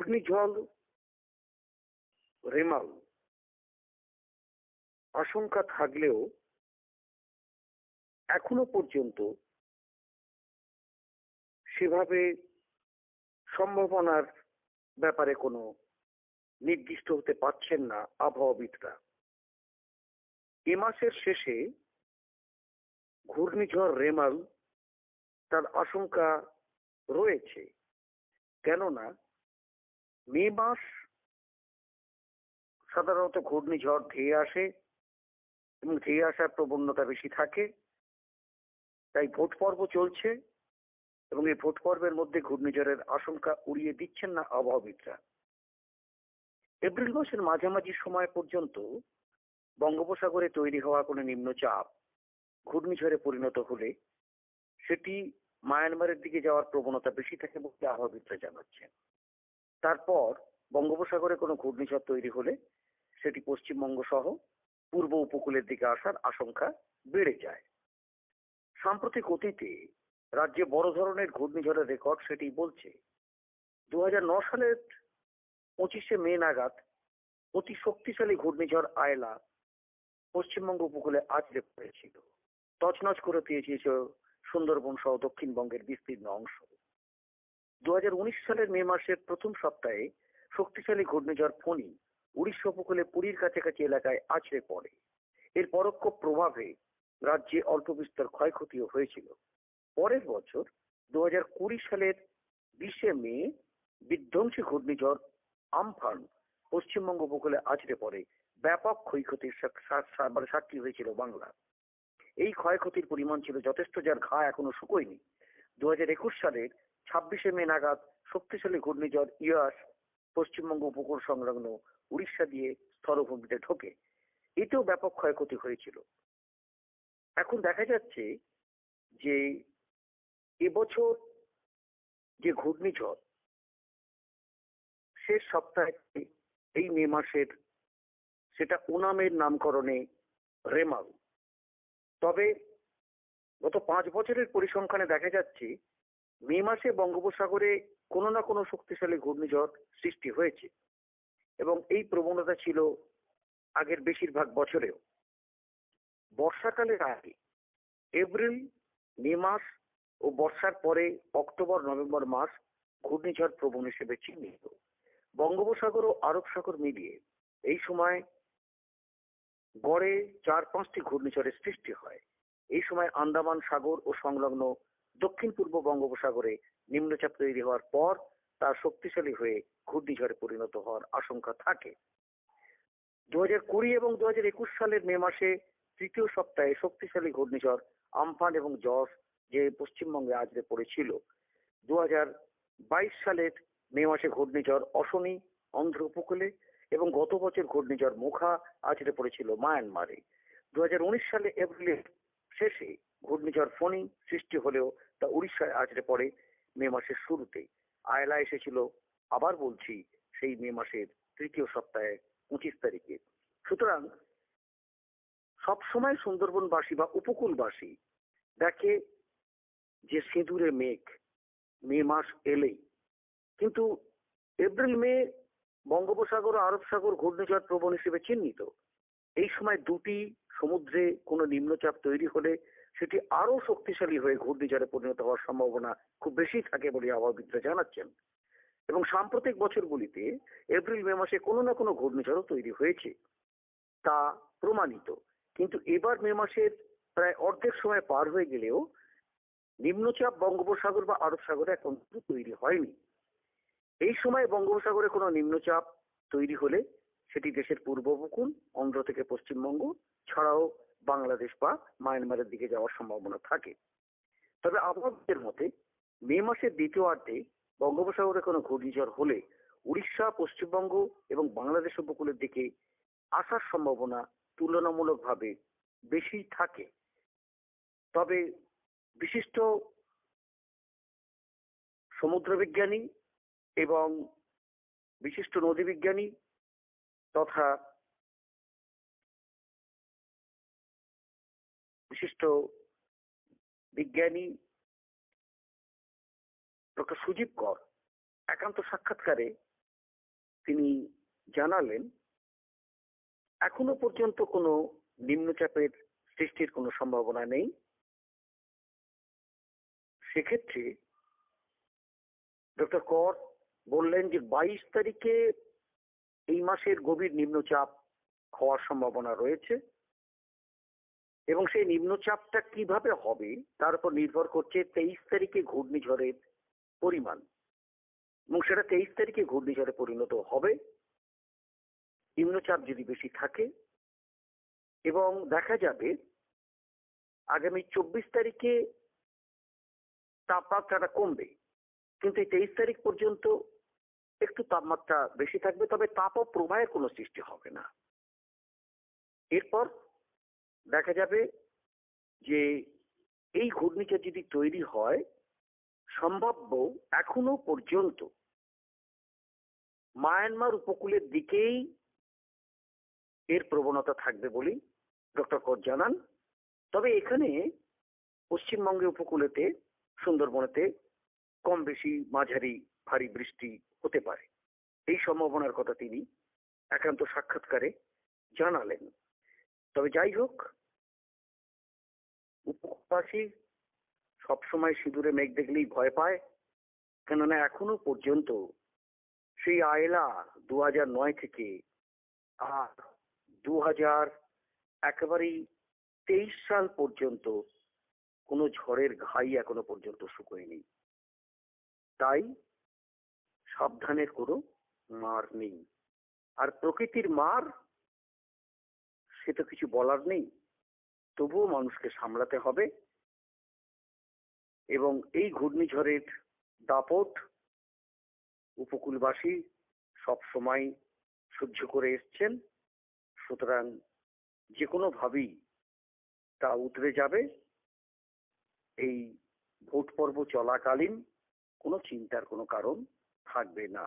ঘূর্ণিঝড় রেমাল আশঙ্কা থাকলেও এখনও পর্যন্ত সেভাবে সম্ভাবনার ব্যাপারে কোনো নির্দিষ্ট হতে পারছেন না আবহাওয়াবিদরা। এ মাসের শেষে ঘূর্ণিঝড় রেমাল তার আশঙ্কা রয়েছে। কেননা মে মাস সাধারণত ঘূর্ণিঝড় ধেয়ে আসে এবং ধেয়ে আসার প্রবণতা বেশি থাকে। তাই ভোট পর্ব চলছে এবং এই ভোট পর্বের মধ্যে ঘূর্ণিঝড়ের আশঙ্কা উড়িয়ে দিচ্ছেন না আবহাওয়াবিদরা। এপ্রিল মাসের মাঝামাঝি সময় পর্যন্ত বঙ্গোপসাগরে তৈরি হওয়া কোনো নিম্নচাপ ঘূর্ণিঝড়ে পরিণত হলে সেটি মায়ানমারের দিকে যাওয়ার প্রবণতা বেশি থাকে বলে আবহাওয়াবিদরা জানাচ্ছেন। তারপর বঙ্গোপসাগরে কোনো ঘূর্ণিঝড় তৈরি হলে সেটি পশ্চিমবঙ্গ সহ পূর্ব উপকূলের দিকে আসার আশঙ্কা বেড়ে যায়। সাম্প্রতিক অতীতে রাজ্যে বড় ধরনের ঘূর্ণিঝড়ের রেকর্ড সেটি বলছে দু সালের পঁচিশে মে নাগাদ অতি শক্তিশালী ঘূর্ণিঝড় আয়লা পশ্চিমবঙ্গ উপকূলে আছড়ে পড়েছিল। তছনছ করে দিয়েছিল সুন্দরবন সহ দক্ষিণবঙ্গের বিস্তীর্ণ অংশ। দু হাজার উনিশ সালের মে মাসের প্রথম সপ্তাহে শক্তিশালী ঘূর্ণিঝড় ফণি উড়িষ্যা উপকূলে পুরীর কাছাকাছি এলাকায় আছড়ে পড়ে। এর পরোক্ষ প্রভাবে রাজ্যে অল্প বিস্তর ক্ষয়ক্ষতিও হয়েছিল। পরের বছর দুহাজার কুড়ি সালের বিশে মে বিধ্বংসী ঘূর্ণিঝড় আমফান পশ্চিমবঙ্গ উপকূলে আছড়ে পড়ে। ব্যাপক ক্ষয়ক্ষতির মানে সাক্ষী হয়েছিল বাংলা। এই ক্ষয়ক্ষতির পরিমাণ ছিল যথেষ্ট যার ঘা এখনও শুকোয়নি। দু হাজার একুশ সালের ছাব্বিশে মে নাগাদ শক্তিশালী ঘূর্ণিঝড় ইয়াস পশ্চিমবঙ্গ উপকূল সংলগ্ন উড়িষ্যা দিয়ে স্থলভূমিতে ঢোকে। এতেও ব্যাপক ক্ষয়ক্ষতি হয়েছিল। এখন দেখা যাচ্ছে যে এবছর যে ঘূর্ণিঝড়, শেষ সপ্তাহে এই মে মাসের সেটা ওনামের নামকরণে রেমাল। তবে গত পাঁচ বছরের পরিসংখ্যানে দেখা যাচ্ছে মে মাসে বঙ্গোপসাগরে কোনো না কোনো শক্তিশালী ঘূর্ণিঝড় সৃষ্টি হয়েছে এবং এই প্রবণতা ছিল আগের বেশিরভাগ বছরেও। বর্ষাকালের আগে এপ্রিল, মে মাস ও বর্ষার পরে অক্টোবর, নভেম্বর মাস ঘূর্ণিঝড় প্রবণ হিসেবে চিহ্নিত। বঙ্গোপসাগর ও আরব সাগর মিলিয়ে এই সময় গড়ে চার পাঁচটি ঘূর্ণিঝড়ের সৃষ্টি হয়। এই সময় আন্দামান সাগর ও সংলগ্ন দক্ষিণ পূর্ব বঙ্গোপসাগরে নিম্নচাপ তৈরি হওয়ার পর তা শক্তিশালী হয়ে ঘূর্ণিঝড়ে পরিণত হওয়ার আশঙ্কা থাকে। দু কুড়ি এবং দু একুশ সালের মে মাসে তৃতীয় সপ্তাহে শক্তিশালী ঘূর্ণিঝড় আমফান এবং জস যে পশ্চিমবঙ্গে আজরে পড়েছিল দু বাইশ সালের মে মাসে ঘূর্ণিঝড় অশনি, অন্ধ্র উপকূলে এবং গত বছর ঘূর্ণিঝড় মুখা আছড়ে পড়েছিল মায়ানমারে। দু হাজার উনিশ সালে এপ্রিলের শেষে ঘূর্ণিঝড় ফণি সৃষ্টি হলেও তা উড়িষ্যায় আছড়ে পড়ে মে মাসের শুরুতে আয়লা এসেছিল, আবার বলছি, সেই মে মাসের তৃতীয় সপ্তাহে, পঁচিশ তারিখে। সুতরাং সবসময় সুন্দরবনবাসী বা উপকূলবাসী দেখে যে সিঁদুরে মেঘ মে মাস এলেই। কিন্তু এপ্রিল, মে বঙ্গোপসাগর ও আরব সাগর ঘূর্ণিঝড় প্রবণ হিসেবে চিহ্নিত। এই সময় দুটি সমুদ্রে কোনো নিম্নচাপ তৈরি হলে সেটি আরও শক্তিশালী হয়ে ঘূর্ণিঝড়ে পরিণত হওয়ার সম্ভাবনা খুব বেশি থাকে বলে আবহাওয়াবিদরা জানাচ্ছেন। এবং সাম্প্রতিক বছরগুলিতে এপ্রিল, মে মাসে কোনো না কোনো ঘূর্ণিঝড়ও তৈরি হয়েছে, তা প্রমাণিত। কিন্তু এবার মে মাসের প্রায় অর্ধেক সময় পার হয়ে গেলেও নিম্নচাপ বঙ্গোপসাগর বা আরব সাগরে এখন তৈরি হয়নি। এই সময় বঙ্গোপসাগরে কোনো নিম্নচাপ তৈরি হলে সেটি দেশের পূর্ব উপকূল অন্ধ্র থেকে পশ্চিমবঙ্গ, ছাড়াও বাংলাদেশ বা মায়ানমারের দিকে যাওয়ার সম্ভাবনা থাকে। তবে আবহাওয়ার মতে, মে মাসের দ্বিতীয়ার্ধে বঙ্গোপসাগরে কোনো ঘূর্ণিঝড় হলে উড়িষ্যা, পশ্চিমবঙ্গ এবং বাংলাদেশ উপকূলের দিকে আসার সম্ভাবনা তুলনামূলকভাবে বেশি থাকে। তবে বিশিষ্ট সমুদ্রবিজ্ঞানী এবং বিশিষ্ট নদীবিজ্ঞানী তথা বিশিষ্ট বিজ্ঞানী ডক্টর সুজীব কর একান্ত সাক্ষাৎকারে তিনি জানালেন, এখনও পর্যন্ত কোনো নিম্নচাপের সৃষ্টির কোনো সম্ভাবনা নেই। সেক্ষেত্রে ডক্টর কর বললেন যে বাইশ তারিখে এই মাসের গভীর নিম্নচাপ হওয়ার সম্ভাবনা রয়েছে এবং সেই নিম্নচাপটা কীভাবে হবে তার উপর নির্ভর করছে তেইশ তারিখে ঘূর্ণিঝড়ের পরিমাণ এবং সেটা তেইশ তারিখে ঘূর্ণিঝড়ে পরিণত হবে। নিম্নচাপ যদি বেশি থাকে এবং দেখা যাবে আগামী চব্বিশ তারিখে তাপমাত্রাটা কমবে, কিন্তু এই তেইশ তারিখ পর্যন্ত একটু তাপমাত্রা বেশি থাকবে, তবে তাপ ও প্রবাহের কোনো সৃষ্টি হবে না। এরপর দেখা যাবে যে এই ঘূর্ণিঝড় যদি তৈরি হয়, সম্ভাব্য এখনও পর্যন্ত মায়ানমার উপকূলের দিকেই এর প্রবণতা থাকবে বলেই ডক্টর কর জানান। তবে এখানে পশ্চিমবঙ্গে উপকূলেতে, সুন্দরবনেতে কম বেশি মাঝারি ভারী বৃষ্টি হতে পারে। এই সম্ভাবনার কথা তিনি একান্ত সাক্ষাৎকারে জানালেন। তবে যাই হোক উপকূলবাসী সবসময় সিঁদুরে মেঘ দেখলেই ভয় পায়, কেননা এখনও পর্যন্ত সেই আয়লা দু নয় থেকে আর দু হাজার একেবারেই তেইশ সাল পর্যন্ত কোনো ঝড়ের ঘাই এখনও পর্যন্ত শুকোয়নি। তাই সাবধানের কোনো মার নেই। আর প্রকৃতির মার, সে তো কিছু বলার নেই। তবুও মানুষকে সামলাতে হবে। এবং এই ঘূর্ণিঝড়ের দাপট উপকূলবাসী সব সময় সহ্য করে এসছেন। সুতরাং যে কোনোভাবেই তা উতরে যাবে। এই ভোট পর্ব চলাকালীন কোনো চিন্তার কোনো কারণ থাকবে না